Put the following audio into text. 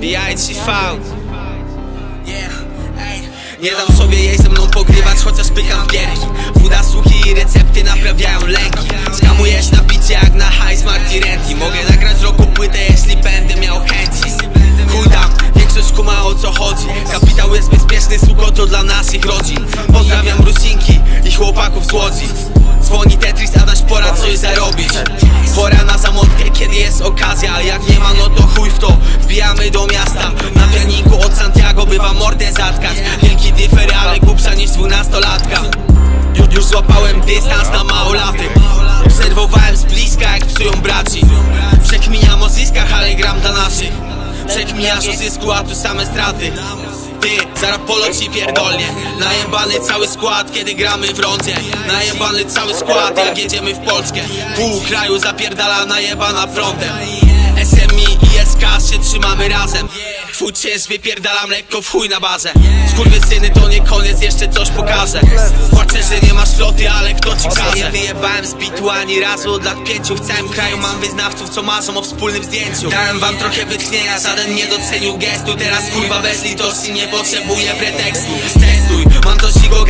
BITV Nie dam sobie jej ze mną pogrywać, chociaż pykam w gierki. Woda, i recepty naprawiają lęki. Skamujesz na bicie jak na high smarty renti Mogę nagrać roku płytę, jeśli będę miał chęci. Chuj tam, większość kuma o co chodzi? Kapitał jest bezpieczny, suko to dla naszych rodzin. Pozdrawiam Rusinki i chłopaków z Łodzi. Dzwoni Tetris, a dać pora coś zarobić. Pora na zamotkę, kiedy jest okazja jak nie dwunastolatka. Ju- Już złapałem dystans na małolaty. Obserwowałem z bliska jak psują braci. Przekminiam o zyskach, ale gram dla naszych. Przekminiasz o zysku, a tu same straty. Ty, zaraz polo ci pierdolnie. Najebany cały skład, kiedy gramy w rondzie. Najebany cały skład, jak jedziemy w Polskę. Pół kraju zapierdala najebana frontem i SK się trzymamy razem. Twój cięż wypierdalam lekko w chuj na bazę. Syny to nie koniec, jeszcze coś pokażę. Płaczę, że nie masz floty, ale kto ci każe? Nie wyjebałem z bitu ani razu. Od lat pięciu W całym kraju mam wyznawców, co marzą o wspólnym zdjęciu. Dałem wam trochę wytchnienia, żaden nie docenił gestu. Teraz kurwa bez litości nie potrzebuję pretekstu. Testuj, mam to sigo ogarnąć